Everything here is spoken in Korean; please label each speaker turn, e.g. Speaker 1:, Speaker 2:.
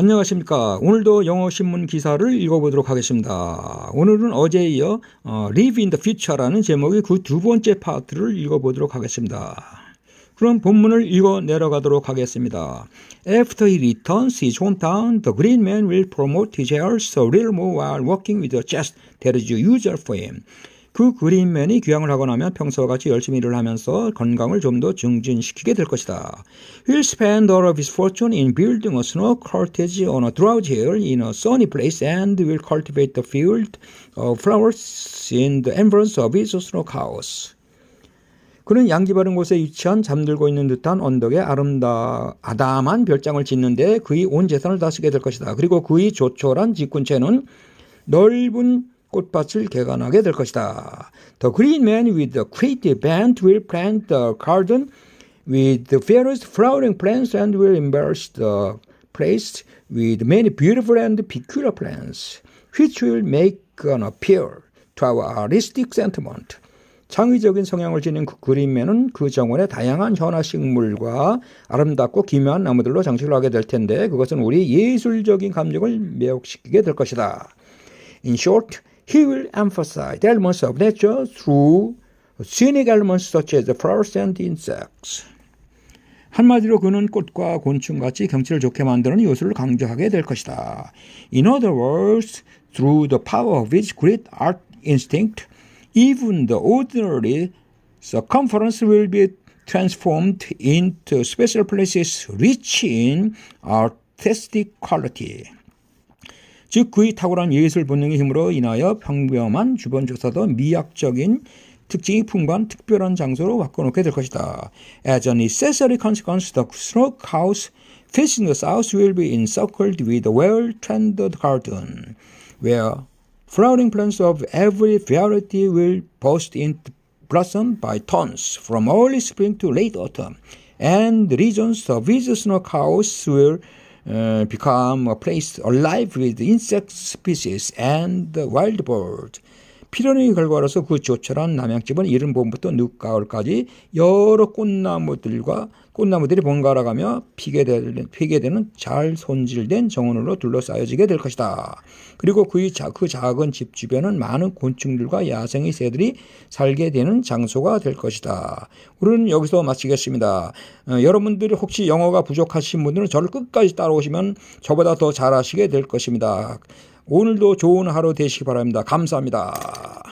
Speaker 1: 안녕하십니까. 오늘도 영어 신문 기사를 읽어보도록 하겠습니다. 오늘은 어제에 이어 어, Live in the Future라는 제목의 그 두 번째 파트를 읽어보도록 하겠습니다. 그럼 본문을 읽어 내려가도록 하겠습니다. After he returns his hometown, the green man will promote his heirs a little more while working with the chest that is usual for him. 그 그린맨이 귀향을 하고 나면 평소와 같이 열심히 일을 하면서 건강을 좀 더 증진시키게 될 것이다. He'll spend all of his fortune in building a snow cottage on a draught hill in a sunny place and will cultivate the field of flowers in the environs of his snow house. 그는 양기 바른 곳에 위치한 잠들고 있는 듯한 언덕에 아름다 아담한 별장을 짓는데 그의 온 재산을 다 쓰게 될 것이다. 그리고 그의 조촐한 집 근처에는 넓은 꽃밭을 개간하게 될 것이다. The green man with the creative band will plant the garden with the fairest flowering plants and will embellish the place with many beautiful and peculiar plants, which will make an appeal to our artistic sentiment. 창의적인 성향을 지닌 그 그린맨은 그 정원에 다양한 현화 식물과 아름답고 기묘한 나무들로 장식을 하게 될 텐데 그것은 우리 예술적인 감정을 매혹시키게 될 것이다. In short, he will emphasize elements of nature through scenic elements such as flowers and insects. 한마디로 그는 꽃과 곤충같이 경치를 좋게 만드는 요소를 강조하게 될 것이다. In other words, through the power of his great art instinct, even the ordinary circumference will be transformed into special places rich in artistic quality. 즉 그의 탁월한 예술 본능의 힘으로 인하여 평범한 주변 조사도 미학적인 특징이 풍부한 특별한 장소로 바꿔놓게 될 것이다. As a necessary consequence, the smoke house facing the south will be encircled with a well-tended garden, where flowering plants of every variety will burst into blossom by tons from early spring to late autumn, and the regions of his snow house will uh, become a place alive with insect species and wild birds. 필연의 결과로서 그 조촐한 남양집은 이른 봄부터 늦가을까지 여러 꽃나무들과 꽃나무들이 번갈아가며 피게 되는, 피게 되는 잘 손질된 정원으로 둘러싸여지게 될 것이다. 그리고 그의 자, 그 작은 집 주변은 많은 곤충들과 야생의 새들이 살게 되는 장소가 될 것이다. 우리는 여기서 마치겠습니다. 어, 여러분들이 혹시 영어가 부족하신 분들은 저를 끝까지 따라오시면 저보다 더 잘하시게 될 것입니다. 오늘도 좋은 하루 되시기 바랍니다. 감사합니다.